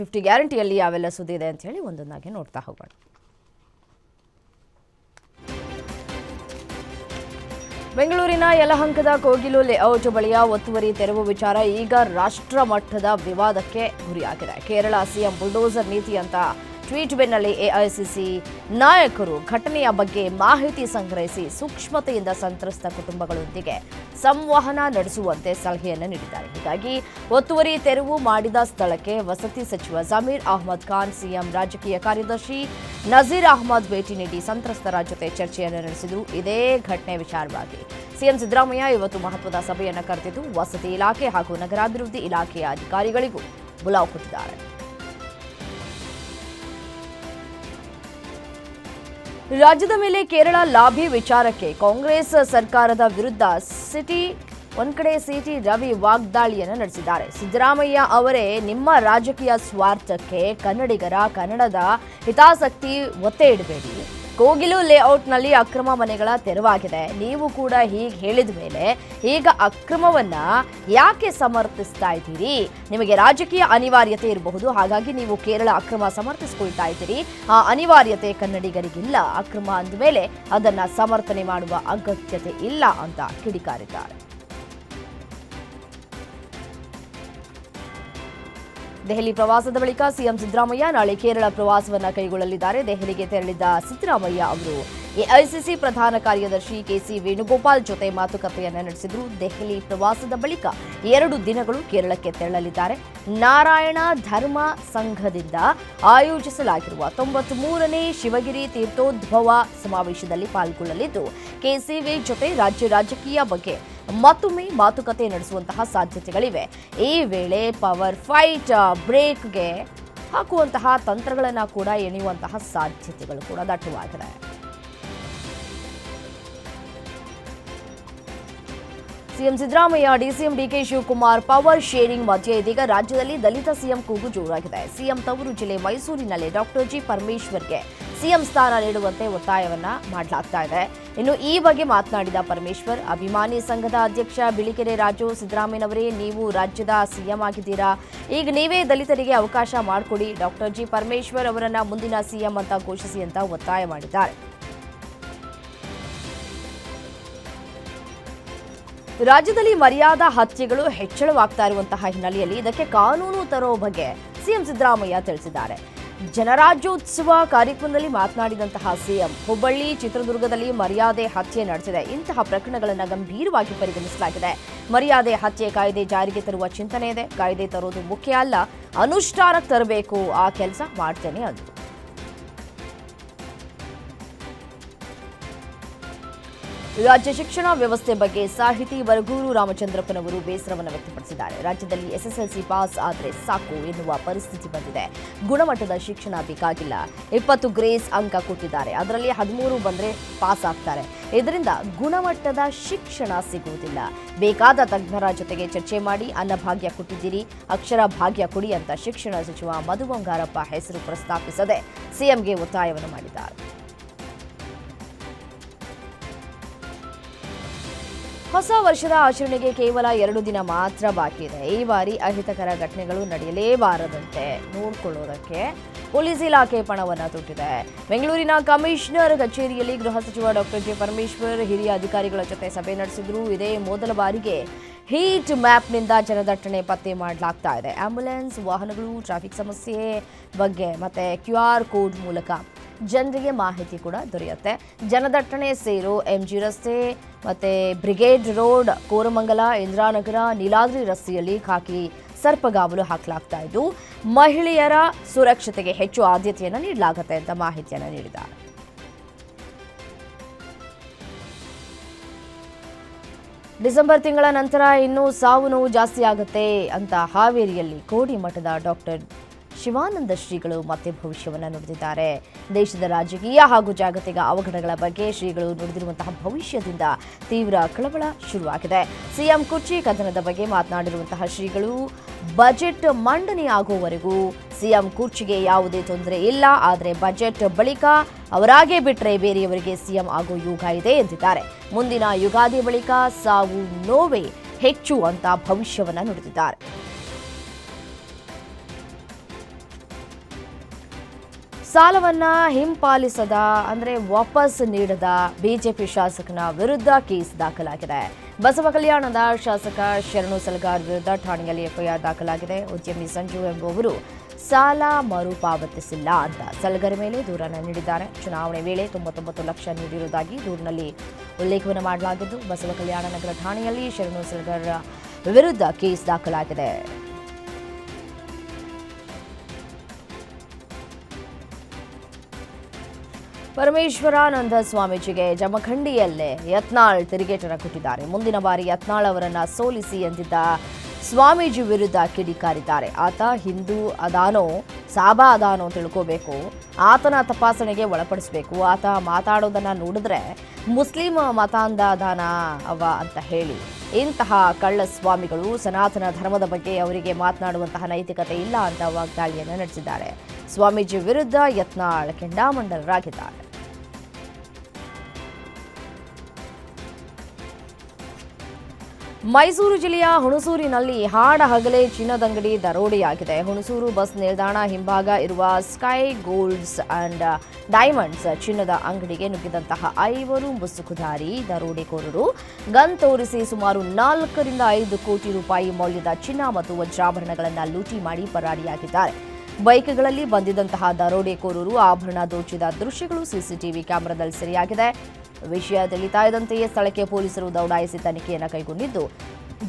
Fifty ಗ್ಯಾರಂಟಿಯಲ್ಲಿ ಯಾವೆಲ್ಲ ಸುದ್ದಿ ಇದೆ ಅಂತ ಹೇಳಿ ಒಂದೊಂದಾಗಿ ನೋಡ್ತಾ ಹೋಗೋಣ. ಬೆಂಗಳೂರಿನ ಯಲಹಂಕದ ಕೋಗಿಲು ಲೇಔಟ್ ಬಳಿಯ ಒತ್ತುವರಿ ತೆರವು ವಿಚಾರ ಈಗ ರಾಷ್ಟ್ರ ಮಟ್ಟದ ವಿವಾದಕ್ಕೆ ಗುರಿಯಾಗಿದೆ. ಕೇರಳ ಸಿಎಂ ಬುಲ್ಡೋಸರ್ ನೀತಿ ಅಂತ ಟ್ವೀಟ್ ಬೆನ್ನಲ್ಲೇ ಎಐಸಿಸಿ ನಾಯಕರು ಘಟನೆಯ ಬಗ್ಗೆ ಮಾಹಿತಿ ಸಂಗ್ರಹಿಸಿ ಸೂಕ್ಷ್ಮತೆಯಿಂದ ಸಂತ್ರಸ್ತ ಕುಟುಂಬಗಳೊಂದಿಗೆ ಸಂವಹನ ನಡೆಸುವಂತೆ ಸಲಹೆಯನ್ನು ನೀಡಿದ್ದಾರೆ. ಹೀಗಾಗಿ ಒತ್ತುವರಿ ತೆರವು ಮಾಡಿದ ಸ್ಥಳಕ್ಕೆ ವಸತಿ ಸಚಿವ ಜಮೀರ್ ಅಹ್ಮದ್ ಖಾನ್, ಸಿಎಂ, ರಾಜಕೀಯ ಕಾರ್ಯದರ್ಶಿ ನಜೀರ್ ಅಹ್ಮದ್ ಭೇಟಿ ನೀಡಿ ಸಂತ್ರಸ್ತರ ಜೊತೆ ಚರ್ಚೆಯನ್ನು ನಡೆಸಿದರು. ಇದೇ ಘಟನೆ ವಿಚಾರವಾಗಿ ಸಿಎಂ ಸಿದ್ದರಾಮಯ್ಯ ಇವತ್ತು ಮಹತ್ವದ ಸಭೆಯನ್ನು ಕರೆದಿದ್ದು, ವಸತಿ ಇಲಾಖೆ ಹಾಗೂ ನಗರಾಭಿವೃದ್ಧಿ ಇಲಾಖೆಯ ಅಧಿಕಾರಿಗಳಿಗೂ ಬುಲಾವ್ ಕೊಟ್ಟಿದ್ದಾರೆ. ರಾಜ್ಯದ ಮೇಲೆ ಕೇರಳ ಲಾಭಿ ವಿಚಾರಕ್ಕೆ ಕಾಂಗ್ರೆಸ್ ಸರ್ಕಾರದ ವಿರುದ್ಧ ಸಿಟಿ, ಒಂದ್ ಕಡೆ ಸಿಟಿ ರವಿ ವಾಗ್ದಾಳಿಯನ್ನು ನಡೆಸಿದ್ದಾರೆ. ಸಿದ್ದರಾಮಯ್ಯ ಅವರೇ ನಿಮ್ಮ ರಾಜಕೀಯ ಸ್ವಾರ್ಥಕ್ಕೆ ಕನ್ನಡಿಗರ, ಕನ್ನಡದ ಹಿತಾಸಕ್ತಿ ಒತ್ತೆ ಇಡಬೇಡಿ. ಕೋಗಿಲು ಲೇಔಟ್ನಲ್ಲಿ ಅಕ್ರಮ ಮನೆಗಳ ತೆರವಾಗಿದೆ. ನೀವು ಕೂಡ ಹೀಗೆ ಹೇಳಿದ ಮೇಲೆ ಈಗ ಅಕ್ರಮವನ್ನ ಯಾಕೆ ಸಮರ್ಥಿಸ್ತಾ ಇದ್ದೀರಿ? ನಿಮಗೆ ರಾಜಕೀಯ ಅನಿವಾರ್ಯತೆ ಇರಬಹುದು. ಹಾಗಾಗಿ ನೀವು ಕೇರಳ ಅಕ್ರಮ ಸಮರ್ಥಿಸ್ಕೊಳ್ತಾ ಇದ್ದೀರಿ. ಆ ಅನಿವಾರ್ಯತೆ ಕನ್ನಡಿಗರಿಗಿಲ್ಲ. ಅಕ್ರಮ ಅಂದ ಮೇಲೆ ಅದನ್ನ ಸಮರ್ಥನೆ ಮಾಡುವ ಅಗತ್ಯತೆ ಇಲ್ಲ ಅಂತ ಕಿಡಿಕಾರಿದ್ದಾರೆ. ದೆಹಲಿ ಪ್ರವಾಸದ ಬಳಿಕ ಸಿಎಂ ಸಿದ್ದರಾಮಯ್ಯ ನಾಳೆ ಕೇರಳ ಪ್ರವಾಸವನ್ನು ಕೈಗೊಳ್ಳಲಿದ್ದಾರೆ. ದೆಹಲಿಗೆ ತೆರಳಿದ್ದ ಸಿದ್ದರಾಮಯ್ಯ ಅವರು ಎಐಸಿಸಿ ಪ್ರಧಾನ ಕಾರ್ಯದರ್ಶಿ ಕೆಸಿ ವೇಣುಗೋಪಾಲ್ ಜೊತೆ ಮಾತುಕತೆಯನ್ನ ನಡೆಸಿದ್ರು. ದೆಹಲಿ ಪ್ರವಾಸದ ಬಳಿಕ ಎರಡು ದಿನಗಳು ಕೇರಳಕ್ಕೆ ತೆರಳಲಿದ್ದಾರೆ. ನಾರಾಯಣ ಧರ್ಮ ಸಂಘದಿಂದ ಆಯೋಜಿಸಲಾಗಿರುವ ತೊಂಬತ್ತ್ ಮೂರನೇ ಶಿವಗಿರಿ ತೀರ್ಥೋದ್ಭವ ಸಮಾವೇಶದಲ್ಲಿ ಪಾಲ್ಗೊಳ್ಳಲಿದ್ದು ಕೆಸಿವಿ ಜೊತೆ ರಾಜ್ಯ ರಾಜಕೀಯ ಬಗ್ಗೆ ಮತ್ತೊಮ್ಮೆ ಮಾತುಕತೆ ನಡೆಸುವಂತಹ ಸಾಧ್ಯತೆಗಳಿವೆ. ಈ ವೇಳೆ ಪವರ್ ಫೈಟ್ ಬ್ರೇಕ್ಗೆ ಹಾಕುವಂತಹ ತಂತ್ರಗಳನ್ನು ಕೂಡ ಎಣೆಯುವಂತಹ ಸಾಧ್ಯತೆಗಳು ಕೂಡ ದಟ್ಟವಾಗಿದೆ CM Siddaramaiah, DCM DK Shivakumar, power sharing ಮಧ್ಯೆ ಇದೀಗ ರಾಜ್ಯದಲ್ಲಿ ದಲಿತ ಸಿಎಂ ಕೂಗು ಜೋರಾಗಿದೆ. ಸಿಎಂ ತವರು ಜಿಲ್ಲೆ ಮೈಸೂರಿನಲ್ಲಿ ಡಾಕ್ಟರ್ ಜಿ ಪರಮೇಶ್ವರ್ಗೆ ಸಿಎಂ ಸ್ಥಾನ ನೀಡುವಂತೆ ಒತ್ತಾಯವನ್ನ ಮಾಡಲಾಗ್ತಾ ಇದೆ. ಇನ್ನು ಈ ಬಗ್ಗೆ ಮಾತನಾಡಿದ ಪರಮೇಶ್ವರ್, ಅಭಿಮಾನಿ ಸಂಘದ ಅಧ್ಯಕ್ಷ ಬಿಳಿಕೆರೆ ರಾಜು, ಸಿದ್ದರಾಮಯ್ಯನವರೇ, ನೀವು ರಾಜ್ಯದ ಸಿಎಂ ಆಗಿದ್ದೀರಾ? ಈಗ ನೀವೇ ದಲಿತರಿಗೆ ಅವಕಾಶ ಮಾಡಿಕೊಡಿ. ಡಾಕ್ಟರ್ ಜಿ ಪರಮೇಶ್ವರ್ ಅವರನ್ನ ಮುಂದಿನ ಸಿಎಂ ಅಂತ ಘೋಷಿಸಿ ಅಂತ ಒತ್ತಾಯ ಮಾಡಿದ್ದಾರೆ. ರಾಜ್ಯದಲ್ಲಿ ಮರ್ಯಾದಾ ಹತ್ಯೆಗಳು ಹೆಚ್ಚಳವಾಗ್ತಾ ಇರುವಂತಹ ಹಿನ್ನೆಲೆಯಲ್ಲಿ ಇದಕ್ಕೆ ಕಾನೂನು ತರೋ ಬಗ್ಗೆ ಸಿಎಂ ಸಿದ್ದರಾಮಯ್ಯ ತಿಳಿಸಿದ್ದಾರೆ. ಜನರಾಜ್ಯೋತ್ಸವ ಕಾರ್ಯಕ್ರಮದಲ್ಲಿ ಮಾತನಾಡಿದಂತಹ ಸಿಎಂ, ಹುಬ್ಬಳ್ಳಿ ಚಿತ್ರದುರ್ಗದಲ್ಲಿ ಮರ್ಯಾದೆ ಹತ್ಯೆ ನಡೆಸಿದೆ. ಇಂತಹ ಪ್ರಕರಣಗಳನ್ನು ಗಂಭೀರವಾಗಿ ಪರಿಗಣಿಸಲಾಗಿದೆ. ಮರ್ಯಾದೆ ಹತ್ಯೆ ಕಾಯ್ದೆ ಜಾರಿಗೆ ತರುವ ಚಿಂತನೆ ಇದೆ. ಕಾಯ್ದೆ ತರೋದು ಮುಖ್ಯ ಅಲ್ಲ ಅನುಷ್ಠಾನಕ್ಕೆ ತರಬೇಕು. ಆ ಕೆಲಸ ಮಾಡ್ತೇನೆ ಅಂದರು. ರಾಜ್ಯ ಶಿಕ್ಷಣ ವ್ಯವಸ್ಥೆ ಬಗ್ಗೆ ಸಾಹಿತಿ ವರಗೂರು ರಾಮಚಂದ್ರಪ್ಪನವರು ಬೇಸರವನ್ನು ವ್ಯಕ್ತಪಡಿಸಿದ್ದಾರೆ. ರಾಜ್ಯದಲ್ಲಿ ಎಸ್ಎಸ್ಎಲ್ಸಿ ಪಾಸ್ ಆದರೆ ಸಾಕು ಎನ್ನುವ ಪರಿಸ್ಥಿತಿ ಬಂದಿದೆ. ಗುಣಮಟ್ಟದ ಶಿಕ್ಷಣ ಬೇಕಾಗಿಲ್ಲ. ಇಪ್ಪತ್ತು ಗ್ರೇಸ್ ಅಂಕ ಕೊಟ್ಟಿದ್ದಾರೆ. ಅದರಲ್ಲಿ ಹದಿಮೂರು ಬಂದರೆ ಪಾಸ್ ಆಗ್ತಾರೆ. ಇದರಿಂದ ಗುಣಮಟ್ಟದ ಶಿಕ್ಷಣ ಸಿಗುವುದಿಲ್ಲ. ಬೇಕಾದ ತಜ್ಞರ ಜೊತೆಗೆ ಚರ್ಚೆ ಮಾಡಿ ಅನ್ನಭಾಗ್ಯ ಕೊಟ್ಟಿದ್ದೀರಿ, ಅಕ್ಷರ ಭಾಗ್ಯ ಕೊಡಿ ಅಂತ ಶಿಕ್ಷಣ ಸಚಿವ ಮಧು ಬಂಗಾರಪ್ಪ ಹೆಸರು ಪ್ರಸ್ತಾಪಿಸದೆ ಸಿಎಂಗೆ ಒತ್ತಾಯವನ್ನು ಮಾಡಿದ್ದಾರೆ. ಹೊಸ ವರ್ಷದ ಆಚರಣೆಗೆ ಕೇವಲ ಎರಡು ದಿನ ಮಾತ್ರ ಬಾಕಿ ಇದೆ. ಈ ಬಾರಿ ಅಹಿತಕರ ಘಟನೆಗಳು ನಡೆಯಲೇಬಾರದಂತೆ ನೋಡಿಕೊಳ್ಳೋದಕ್ಕೆ ಪೊಲೀಸ್ ಇಲಾಖೆ ಪಣವನ್ನು ತೊಟ್ಟಿದೆ. ಬೆಂಗಳೂರಿನ ಕಮಿಷನರ್ ಕಚೇರಿಯಲ್ಲಿ ಗೃಹ ಸಚಿವ ಡಾಕ್ಟರ್ ಕೆ ಪರಮೇಶ್ವರ್ ಹಿರಿಯ ಅಧಿಕಾರಿಗಳ ಜೊತೆ ಸಭೆ ನಡೆಸಿದ್ರು. ಇದೇ ಮೊದಲ ಬಾರಿಗೆ ಹೀಟ್ ಮ್ಯಾಪ್ನಿಂದ ಜನದಟ್ಟಣೆ ಪತ್ತೆ ಮಾಡಲಾಗ್ತಾ ಇದೆ. ಆಂಬ್ಯುಲೆನ್ಸ್ ವಾಹನಗಳು, ಟ್ರಾಫಿಕ್ ಸಮಸ್ಯೆ ಬಗ್ಗೆ ಮತ್ತೆ ಕ್ಯೂ ಆರ್ ಕೋಡ್ ಮೂಲಕ ಜನರಿಗೆ ಮಾಹಿತಿ ಕೂಡ ದೊರೆಯುತ್ತೆ. ಜನದಟ್ಟಣೆ ಸೇರೋ ಎಂ ಜಿ ರಸ್ತೆ ಮತ್ತು ಬ್ರಿಗೇಡ್ ರೋಡ್, ಕೋರಮಂಗಲ, ಇಂದಿರಾನಗರ, ನೀಲಾದ್ರಿ ರಸ್ತೆಯಲ್ಲಿ ಖಾಕಿ ಸರ್ಪಗಾವಲು ಹಾಕಲಾಗ್ತಾ ಇದ್ದು, ಮಹಿಳೆಯರ ಸುರಕ್ಷತೆಗೆ ಹೆಚ್ಚು ಆದ್ಯತೆಯನ್ನು ನೀಡಲಾಗುತ್ತೆ ಅಂತ ಮಾಹಿತಿಯನ್ನು ನೀಡಿದ್ದಾರೆ. ಡಿಸೆಂಬರ್ ತಿಂಗಳ ನಂತರ ಇನ್ನೂ ಸಾವು ನೋವು ಜಾಸ್ತಿ ಆಗುತ್ತೆ ಅಂತ ಹಾವೇರಿಯಲ್ಲಿ ಕೋಡಿ ಮಠದ ಡಾಕ್ಟರ್ ಶಿವಾನಂದ ಶ್ರೀಗಳು ಮತ್ತೆ ಭವಿಷ್ಯವನ್ನು ನುಡಿದಿದ್ದಾರೆ. ದೇಶದ ರಾಜಕೀಯ ಹಾಗೂ ಜಾಗತಿಕ ಅವಘಡಗಳ ಬಗ್ಗೆ ಶ್ರೀಗಳು ನುಡಿದಿರುವಂತಹ ಭವಿಷ್ಯದಿಂದ ತೀವ್ರ ಕಳವಳ ಶುರುವಾಗಿದೆ. ಸಿಎಂ ಕುರ್ಚಿ ಕದನದ ಬಗ್ಗೆ ಮಾತನಾಡಿರುವಂತಹ ಶ್ರೀಗಳು, ಬಜೆಟ್ ಮಂಡನೆ ಆಗುವವರೆಗೂ ಸಿಎಂ ಕುರ್ಚಿಗೆ ಯಾವುದೇ ತೊಂದರೆ ಇಲ್ಲ. ಆದರೆ ಬಜೆಟ್ ಬಳಿಕ ಅವರಾಗೇ ಬಿಟ್ಟರೆ ಬೇರೆಯವರಿಗೆ ಸಿಎಂ ಆಗೋ ಯುಗ ಇದೆ ಎಂದಿದ್ದಾರೆ. ಮುಂದಿನ ಯುಗಾದಿ ಬಳಿಕ ಸಾವು ನೋವೇ ಹೆಚ್ಚು ಅಂತ ಭವಿಷ್ಯವನ್ನು ನುಡಿದಿದ್ದಾರೆ. ಸಾಲವನ್ನ ಹಿಂಪಾಲಿಸದ, ಅಂದರೆ ವಾಪಸ್ ನೀಡದ ಬಿಜೆಪಿ ಶಾಸಕನ ವಿರುದ್ಧ ಕೇಸ್ ದಾಖಲಾಗಿದೆ. ಬಸವ ಕಲ್ಯಾಣದ ಶಾಸಕ ಶರಣು ಸಲಗಾರ್ ವಿರುದ್ಧ ಠಾಣೆಯಲ್ಲಿ ಎಫ್ಐಆರ್ ದಾಖಲಾಗಿದೆ. ಉದ್ಯಮಿ ಸಂಜು ಎಂಬುವವರು ಸಾಲ ಮರುಪಾವತಿಸಿಲ್ಲ ಅಂತ ಸಲಗರ ಮೇಲೆ ದೂರನ್ನು ನೀಡಿದ್ದಾರೆ. ಚುನಾವಣೆ ವೇಳೆ ತೊಂಬತ್ತೊಂಬತ್ತು ಲಕ್ಷ ನೀಡಿರುವುದಾಗಿ ದೂರಿನಲ್ಲಿ ಉಲ್ಲೇಖವನ್ನು ಮಾಡಲಾಗಿದ್ದು, ಬಸವ ಕಲ್ಯಾಣ ನಗರ ಠಾಣೆಯಲ್ಲಿ ಶರಣು ಸಲಗರ್ ವಿರುದ್ಧ ಕೇಸ್ ದಾಖಲಾಗಿದೆ. ಪರಮೇಶ್ವರಾನಂದ ಸ್ವಾಮೀಜಿಗೆ ಜಮಖಂಡಿಯಲ್ಲೇ ಯತ್ನಾಳ್ ತಿರುಗೇಟನ ಕೊಟ್ಟಿದ್ದಾರೆ. ಮುಂದಿನ ಬಾರಿ ಯತ್ನಾಳ್ ಅವರನ್ನ ಸೋಲಿಸಿ ಎಂದಿದ್ದ ಸ್ವಾಮೀಜಿ ವಿರುದ್ಧ ಕಿಡಿಕಾರಿದ್ದಾರೆ. ಆತ ಹಿಂದೂ ಅದಾನೋ, ಸಾಬಾ ಅದಾನೋ ತಿಳ್ಕೋಬೇಕು. ಆತನ ತಪಾಸಣೆಗೆ ಒಳಪಡಿಸಬೇಕು. ಆತ ಮಾತಾಡೋದನ್ನ ನೋಡಿದ್ರೆ ಮುಸ್ಲಿಂ ಮತಾಂಧ ಅದಾನ ಅವ ಅಂತ ಹೇಳಿ ಇಂತಹ ಕಳ್ಳ ಸ್ವಾಮಿಗಳು ಸನಾತನ ಧರ್ಮದ ಬಗ್ಗೆ ಅವರಿಗೆ ಮಾತನಾಡುವಂತಹ ನೈತಿಕತೆ ಇಲ್ಲ ಅಂತ ವಾಗ್ದಾಳಿಯನ್ನು ನಡೆಸಿದ್ದಾರೆ. ಸ್ವಾಮೀಜಿ ವಿರುದ್ಧ ಯತ್ನಾಳ್ ಕೆಂಡಾಮಂಡಲರಾಗಿದ್ದಾರೆ. ಮೈಸೂರು ಜಿಲ್ಲೆಯ ಹುಣಸೂರಿನಲ್ಲಿ ಹಾಡ ಹಗಲೇ ಚಿನ್ನದಂಗಡಿ ದರೋಡೆಯಾಗಿದೆ. ಹುಣಸೂರು ಬಸ್ ನಿಲ್ದಾಣ ಹಿಂಭಾಗ ಇರುವ ಸ್ಕೈ ಗೋಲ್ಡ್ಸ್ ಅಂಡ್ ಡೈಮಂಡ್ಸ್ ಚಿನ್ನದ ಅಂಗಡಿಗೆ ನುಗ್ಗಿದಂತಹ ಐವರು ಮುಸುಕುಧಾರಿ ದರೋಡೆಕೋರರು ಗನ್ ತೋರಿಸಿ ಸುಮಾರು ನಾಲ್ಕರಿಂದ ಐದು ಕೋಟಿ ರೂಪಾಯಿ ಮೌಲ್ಯದ ಚಿನ್ನ ಮತ್ತು ವಜ್ರಾಭರಣಗಳನ್ನು ಲೂಟಿ ಮಾಡಿ ಪರಾರಿಯಾಗಿದ್ದಾರೆ. ಬೈಕ್ಗಳಲ್ಲಿ ಬಂದಿದ್ದಂತಹ ದರೋಡೆಕೋರರು ಆಭರಣ ದೋಚಿದ ದೃಶ್ಯಗಳು ಸಿಸಿಟಿವಿ ಕ್ಯಾಮೆರಾದಲ್ಲಿ ಸೆರೆಯಾಗಿದೆ. ವಿಷಯ ತಿಳಿತಾಯದಂತೆಯೇ ಸ್ಥಳಕ್ಕೆ ಪೊಲೀಸರು ದೌಡಾಯಿಸಿ ತನಿಖೆಯನ್ನು ಕೈಗೊಂಡಿದ್ದು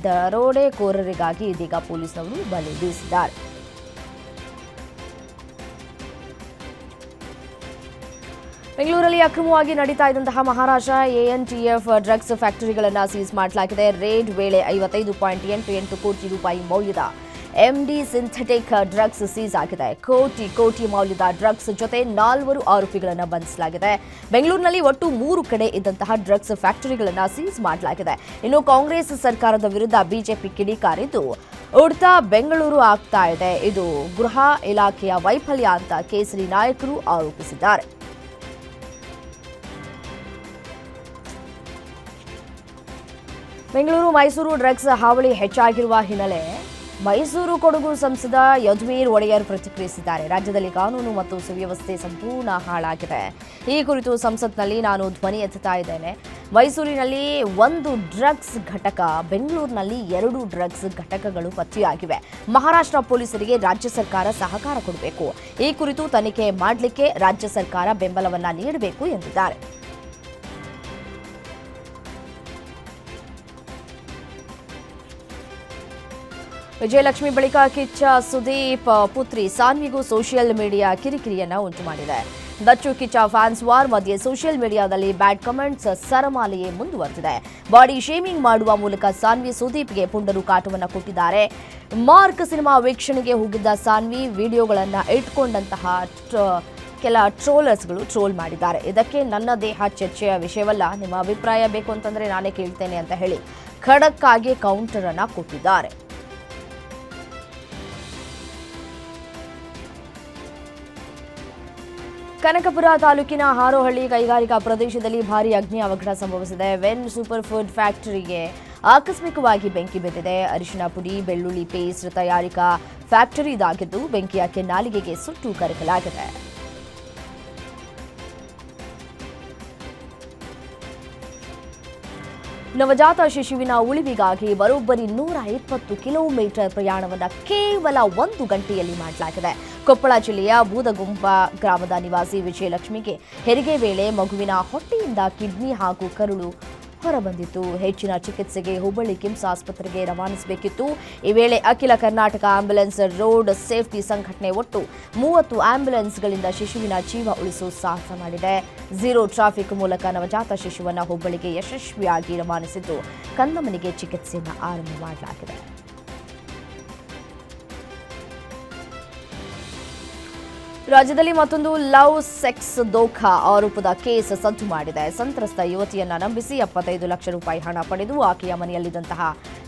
ದರೋಡೆಕೋರರಿಗಾಗಿ ಇದೀಗ ಪೊಲೀಸರು ಬಲೆ ಬೀಸಿದ್ದಾರೆ. ಬೆಂಗಳೂರಲ್ಲಿ ಅಕ್ರಮವಾಗಿ ನಡೀತಾ ಇದ್ದಂತಹ ಮಹಾರಾಷ್ಟ್ರ ಎಎನ್ಟಿಎಫ್ ಡ್ರಗ್ಸ್ ಫ್ಯಾಕ್ಟರಿಗಳನ್ನು ಸೀಸ್ ಮಾಡಲಾಗಿದೆ. ರೇಡ್ ವೇಳೆ ಐವತ್ತೈದು ಪಾಯಿಂಟ್ ಎಂಟು ಎಂಟು ಕೋಟಿ ರೂಪಾಯಿ ಮೌಲ್ಯದ ಎಂಡಿ ಸಿಂಥೆಟಿಕ್ ಡ್ರಗ್ಸ್ ಸೀಸ್ ಆಗಿದೆ. ಕೋಟಿ ಕೋಟಿ ಮೌಲ್ಯದ ಡ್ರಗ್ಸ್ ಜೊತೆ ನಾಲ್ವರು ಆರೋಪಿಗಳನ್ನು ಬಂಧಿಸಲಾಗಿದೆ. ಬೆಂಗಳೂರಿನಲ್ಲಿ ಒಟ್ಟು ಮೂರು ಕಡೆ ಇದ್ದಂತಹ ಡ್ರಗ್ಸ್ ಫ್ಯಾಕ್ಟರಿಗಳನ್ನು ಸೀಸ್ ಮಾಡಲಾಗಿದೆ. ಇನ್ನು ಕಾಂಗ್ರೆಸ್ ಸರ್ಕಾರದ ವಿರುದ್ಧ ಬಿಜೆಪಿ ಕಿಡಿಕಾರಿದ್ದು ಉಡ್ತಾ ಬೆಂಗಳೂರು ಆಗ್ತಾ ಇದೆ. ಇದು ಗೃಹ ಇಲಾಖೆಯ ವೈಫಲ್ಯ ಅಂತ ಕೇಸರಿ ನಾಯಕರು ಆರೋಪಿಸಿದ್ದಾರೆ. ಬೆಂಗಳೂರು ಮೈಸೂರು ಡ್ರಗ್ಸ್ ಹಾವಳಿ ಹೆಚ್ಚಾಗಿರುವ ಹಿನ್ನೆಲೆ ಮೈಸೂರು ಕೊಡಗು ಸಂಸದ ಯದುವೀರ್ ಒಡೆಯರ್ ಪ್ರತಿಕ್ರಿಯಿಸಿದ್ದಾರೆ. ರಾಜ್ಯದಲ್ಲಿ ಕಾನೂನು ಮತ್ತು ಸುವ್ಯವಸ್ಥೆ ಸಂಪೂರ್ಣ ಹಾಳಾಗಿದೆ. ಈ ಕುರಿತು ಸಂಸತ್ನಲ್ಲಿ ನಾನು ಧ್ವನಿ ಎತ್ತುತ್ತಾ ಇದ್ದೇನೆ. ಮೈಸೂರಿನಲ್ಲಿ ಒಂದು ಡ್ರಗ್ಸ್ ಘಟಕ, ಬೆಂಗಳೂರಿನಲ್ಲಿ ಎರಡು ಡ್ರಗ್ಸ್ ಘಟಕಗಳು ಪತ್ತೆಯಾಗಿವೆ. ಮಹಾರಾಷ್ಟ್ರ ಪೊಲೀಸರಿಗೆ ರಾಜ್ಯ ಸರ್ಕಾರ ಸಹಕಾರ ಕೊಡಬೇಕು. ಈ ಕುರಿತು ತನಿಖೆ ಮಾಡಲಿಕ್ಕೆ ರಾಜ್ಯ ಸರ್ಕಾರ ಬೆಂಬಲವನ್ನು ನೀಡಬೇಕು ಎಂದಿದ್ದಾರೆ. ವಿಜಯಲಕ್ಷ್ಮಿ ಬಳಿಕ ಕಿಚ್ಚ ಸುದೀಪ್, ಪುತ್ರಿ ಸಾನ್ವಿಗೂ ಸೋಷಿಯಲ್ ಮೀಡಿಯಾ ಕಿರಿಕಿರಿಯನ್ನ ಉಂಟು ಮಾಡಿದೆ. ದಚ್ಚು ಕಿಚ್ಚ ಫ್ಯಾನ್ಸ್ ವಾರ್ ಮಧ್ಯೆ ಸೋಷಿಯಲ್ ಮೀಡಿಯಾದಲ್ಲಿ ಬ್ಯಾಡ್ ಕಮೆಂಟ್ಸ್ ಸರಮಾಲೆಯೇ ಮುಂದುವರೆದಿದೆ ಬಾಡಿ ಶೇಮಿಂಗ್ ಮಾಡುವ ಮೂಲಕ ಸಾನ್ವಿ ಸುದೀಪ್ಗೆ ಪುಂಡರು ಕಾಟವನ್ನು ಕೊಟ್ಟಿದ್ದಾರೆ. ಮಾರ್ಕ್ ಸಿನಿಮಾ ವೀಕ್ಷಣೆಗೆ ಹೋಗಿದ್ದ ಸಾನ್ವಿ ವಿಡಿಯೋಗಳನ್ನು ಇಟ್ಕೊಂಡಂತಹ ಕೆಲ ಟ್ರೋಲರ್ಸ್ಗಳು ಟ್ರೋಲ್ ಮಾಡಿದ್ದಾರೆ. ಇದಕ್ಕೆ ನನ್ನ ದೇಹ ಚರ್ಚೆಯ ವಿಷಯವಲ್ಲ, ನಿಮ್ಮ ಅಭಿಪ್ರಾಯ ಬೇಕು ಅಂತಂದರೆ ನಾನೇ ಕೇಳ್ತೇನೆ ಅಂತ ಹೇಳಿ ಖಡಕ್ಕಾಗಿ ಕೌಂಟರನ್ನು ಕೊಟ್ಟಿದ್ದಾರೆ. ಕನಕಪುರ ತಾಲೂಕಿನ ಹಾರೋಹಳ್ಳಿ ಕೈಗಾರಿಕಾ ಪ್ರದೇಶದಲ್ಲಿ ಭಾರೀ ಅಗ್ನಿ ಅವಘಡ ಸಂಭವಿಸಿದೆ. ವೆನ್ ಸೂಪರ್ ಫುಡ್ ಫ್ಯಾಕ್ಟರಿಗೆ ಆಕಸ್ಮಿಕವಾಗಿ ಬೆಂಕಿ ಬಿದ್ದಿದೆ. ಅರಿಶಿನ ಪುಡಿ, ಬೆಳ್ಳುಳ್ಳಿ ಪೇಸ್ಟ್ ತಯಾರಿಕಾ ಫ್ಯಾಕ್ಟರಿ ಇದಾಗಿದ್ದು ಬೆಂಕಿಯ ಕೆನ್ನಾಲಿಗೆಗೆ ಸುಟ್ಟು ಕರಕಲಾಗಿದೆ. ನವಜಾತ ಶಿಶುವಿನ ಉಳಿವಿಗಾಗಿ ಬರೋಬ್ಬರಿ ನೂರ ಇಪ್ಪತ್ತು ಕಿಲೋಮೀಟರ್ ಪ್ರಯಾಣವನ್ನು ಕೇವಲ ಒಂದು ಗಂಟೆಯಲ್ಲಿ ಮಾಡಲಾಗಿದೆ. ಕೊಪ್ಪಳ ಜಿಲ್ಲೆಯ ಬೂದಗುಂಪ ಗ್ರಾಮದ ನಿವಾಸಿ ವಿಜಯಲಕ್ಷ್ಮಿಗೆ ಹೆರಿಗೆ ವೇಳೆ ಮಗುವಿನ ಹೊಟ್ಟೆಯಿಂದ ಕಿಡ್ನಿ ಹಾಗೂ ಕರುಳು ಹೊರಬಂದಿತ್ತು. ಹೆಚ್ಚಿನ ಚಿಕಿತ್ಸೆಗೆ ಹುಬ್ಬಳ್ಳಿ ಕಿಮ್ಸ್ ಆಸ್ಪತ್ರೆಗೆ ರವಾನಿಸಬೇಕಿತ್ತು. ಈ ವೇಳೆ ಅಖಿಲ ಕರ್ನಾಟಕ ಆಂಬ್ಯುಲೆನ್ಸ್ ರೋಡ್ ಸೇಫ್ಟಿ ಸಂಘಟನೆ ಒಟ್ಟು ಮೂವತ್ತು ಆಂಬ್ಯುಲೆನ್ಸ್ಗಳಿಂದ ಶಿಶುವಿನ ಜೀವ ಉಳಿಸುವ ಸಾಹಸ ಮಾಡಿದೆ. ಝೀರೋ ಟ್ರಾಫಿಕ್ ಮೂಲಕ ನವಜಾತ ಶಿಶುವನ್ನು ಹುಬ್ಬಳ್ಳಿಗೆ ಯಶಸ್ವಿಯಾಗಿ ರವಾನಿಸಿದ್ದು. ಕಂದಮನಿಗೆ ಚಿಕಿತ್ಸೆಯನ್ನು ಆರಂಭ ಮಾಡಲಾಗಿದೆ. ರಾಜ್ಯದಲ್ಲಿ ಮತ್ತೊಂದು ಲವ್ ಸೆಕ್ಸ್ ದೋಖಾ ಆರೋಪದ ಕೇಸ್ ಸದ್ದು ಮಾಡಿದೆ. ಸಂತ್ರಸ್ತ ಯುವತಿಯನ್ನ ನಂಬಿಸಿ ಎಪ್ಪತ್ತೈದು ಲಕ್ಷ ರೂಪಾಯಿ ಹಣ ಪಡೆದು ಆಕೆಯ ಮನೆಯಲ್ಲಿದ್ದಂತಹ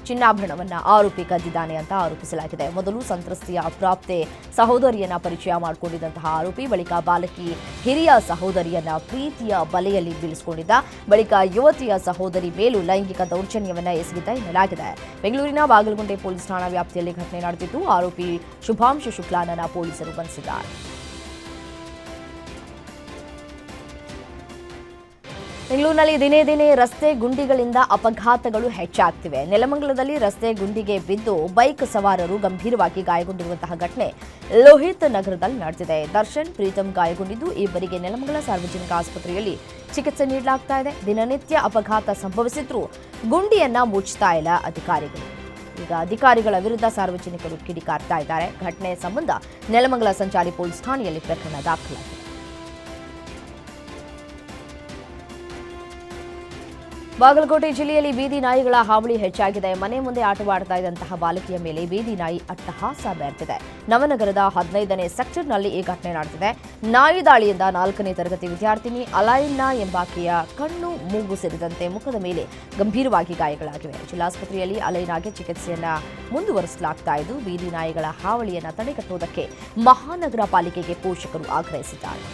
ಚಿನ್ನಾಭರಣವನ್ನ ಆರೋಪಿ ಕದ್ದಿದ್ದಾನೆ ಅಂತ ಆರೋಪಿಸಲಾಗಿದೆ. ಮೊದಲು ಸಂತ್ರಸ್ತೆಯ ಪ್ರಾಪ್ತೆ ಸಹೋದರಿಯನ್ನ ಪರಿಚಯ ಮಾಡಿಕೊಂಡಿದ್ದಂತಹ ಆರೋಪಿ, ಬಳಿಕ ಬಾಲಕಿ ಹಿರಿಯ ಸಹೋದರಿಯನ್ನ ಪ್ರೀತಿಯ ಬಲೆಯಲ್ಲಿ ಬೀಳಿಸಿಕೊಂಡಿದ್ದ, ಬಳಿಕ ಯುವತಿಯ ಸಹೋದರಿ ಮೇಲೂ ಲೈಂಗಿಕ ದೌರ್ಜನ್ಯವನ್ನ ಎಸಗಿದ್ದ ಎನ್ನಲಾಗಿದೆ. ಬೆಂಗಳೂರಿನ ಬಾಗಲಗುಂಟೆ ಪೊಲೀಸ್ ಠಾಣಾ ವ್ಯಾಪ್ತಿಯಲ್ಲಿ ಘಟನೆ ನಡೆದಿದ್ದು, ಆರೋಪಿ ಶುಭಾಂಶು ಶುಕ್ಲಾನನ್ನ ಪೊಲೀಸರು ಬಂಧಿಸಿದ್ದಾರೆ. ಬೆಂಗಳೂರಿನಲ್ಲಿ ದಿನೇ ದಿನೇ ರಸ್ತೆ ಗುಂಡಿಗಳಿಂದ ಅಪಘಾತಗಳು ಹೆಚ್ಚಾಗ್ತಿವೆ. ನೆಲಮಂಗಲದಲ್ಲಿ ರಸ್ತೆ ಗುಂಡಿಗೆ ಬಿದ್ದು ಬೈಕ್ ಸವಾರರು ಗಂಭೀರವಾಗಿ ಗಾಯಗೊಂಡಿರುವಂತಹ ಘಟನೆ ಲೋಹಿತ್ ನಗರದಲ್ಲಿ ನಡೆದಿದೆ. ದರ್ಶನ್, ಪ್ರೀತಮ್ ಗಾಯಗೊಂಡಿದ್ದು, ಇಬ್ಬರಿಗೆ ನೆಲಮಂಗಲ ಸಾರ್ವಜನಿಕ ಆಸ್ಪತ್ರೆಯಲ್ಲಿ ಚಿಕಿತ್ಸೆ ನೀಡಲಾಗ್ತಾ ಇದೆ. ದಿನನಿತ್ಯ ಅಪಘಾತ ಸಂಭವಿಸಿದ್ರೂ ಗುಂಡಿಯನ್ನ ಮುಚ್ಚುತ್ತಾ ಇಲ್ಲ ಅಧಿಕಾರಿಗಳು. ಈಗ ಅಧಿಕಾರಿಗಳ ವಿರುದ್ಧ ಸಾರ್ವಜನಿಕರು ಕಿಡಿಕಾರ್ತಾ ಇದ್ದಾರೆ. ಘಟನೆ ಸಂಬಂಧ ನೆಲಮಂಗಲ ಸಂಚಾರಿ ಪೊಲೀಸ್ ಠಾಣೆಯಲ್ಲಿ ಪ್ರಕರಣ ದಾಖಲಾಗಿದೆ. ಬಾಗಲಕೋಟೆ ಜಿಲ್ಲೆಯಲ್ಲಿ ಬೀದಿ ನಾಯಿಗಳ ಹಾವಳಿ ಹೆಚ್ಚಾಗಿದೆ. ಮನೆ ಮುಂದೆ ಆಟವಾಡ್ತಾ ಇದ್ದಂತಹ ಬಾಲಕಿಯ ಮೇಲೆ ಬೀದಿ ನಾಯಿ ಅಟ್ಟಹಾಸ ಬೆರೆತಿದೆ ನವನಗರದ ಹದಿನೈದನೇ ಸೆಕ್ಟರ್ನಲ್ಲಿ ಈ ಘಟನೆ ನಡೆದಿದೆ. ನಾಯಿ ದಾಳಿಯಿಂದ ನಾಲ್ಕನೇ ತರಗತಿ ವಿದ್ಯಾರ್ಥಿನಿ ಅಲೈನಾ ಎಂಬಾಕೆಯ ಕಣ್ಣು ಮೂಗು ಸೇರಿದಂತೆ ಮುಖದ ಮೇಲೆ ಗಂಭೀರವಾಗಿ ಗಾಯಗಳಾಗಿವೆ. ಜಿಲ್ಲಾಸ್ಪತ್ರೆಯಲ್ಲಿ ಅಲೈನಾಗೆ ಚಿಕಿತ್ಸೆಯನ್ನ ಮುಂದುವರಿಸಲಾಗ್ತಾ ಇದ್ದು, ಬೀದಿ ನಾಯಿಗಳ ಹಾವಳಿಯನ್ನು ತಡೆಗಟ್ಟುವುದಕ್ಕೆ ಮಹಾನಗರ ಪಾಲಿಕೆಗೆ ಪೋಷಕರು ಆಗ್ರಹಿಸಿದ್ದಾರೆ.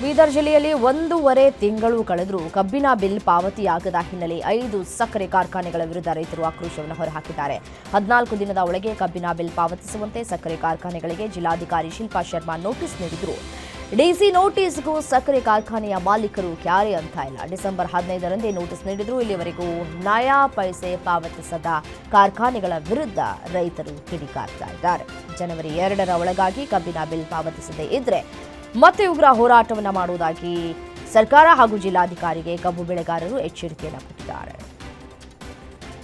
ಬೀದರ್ ಜಿಲ್ಲೆಯಲ್ಲಿ ಒಂದೂವರೆ ತಿಂಗಳು ಕಳೆದರೂ ಕಬ್ಬಿನ ಬಿಲ್ ಪಾವತಿಯಾಗದ ಹಿನ್ನೆಲೆ ಐದು ಸಕ್ಕರೆ ಕಾರ್ಖಾನೆಗಳ ವಿರುದ್ಧ ರೈತರು ಆಕ್ರೋಶವನ್ನು ಹೊರಹಾಕಿದ್ದಾರೆ. ಹದಿನಾಲ್ಕು ದಿನದ ಒಳಗೆ ಕಬ್ಬಿನ ಬಿಲ್ ಪಾವತಿಸುವಂತೆ ಸಕ್ಕರೆ ಕಾರ್ಖಾನೆಗಳಿಗೆ ಜಿಲ್ಲಾಧಿಕಾರಿ ಶಿಲ್ಪಾ ಶರ್ಮಾ ನೋಟಿಸ್ ನೀಡಿದರು. ಡಿಸಿ ನೋಟಿಸ್ಗೂ ಸಕ್ಕರೆ ಕಾರ್ಖಾನೆಯ ಮಾಲೀಕರು ಕ್ಯಾರೆ ಅಂತ ಇಲ್ಲ. ಡಿಸೆಂಬರ್ ಹದಿನೈದರಂದೇ ನೋಟಿಸ್ ನೀಡಿದ್ರು. ಇಲ್ಲಿವರೆಗೂ ನಯಾ ಪೈಸೆ ಪಾವತಿಸದ ಕಾರ್ಖಾನೆಗಳ ವಿರುದ್ಧ ರೈತರು ಕಿಡಿಕಾರ್ತಾ ಇದ್ದಾರೆ. ಜನವರಿ ಎರಡರ ಒಳಗಾಗಿ ಕಬ್ಬಿನ ಬಿಲ್ ಪಾವತಿಸದೇ ಇದ್ರೆ ಮತ್ತೆ ಉಗ್ರ ಹೋರಾಟವನ್ನು ಮಾಡುವುದಾಗಿ ಸರ್ಕಾರ ಹಾಗೂ ಜಿಲ್ಲಾಧಿಕಾರಿಗೆ ಕಬ್ಬು ಬೆಳೆಗಾರರು ಎಚ್ಚರಿಕೆಯನ್ನು ಕೊಟ್ಟಿದ್ದಾರೆ.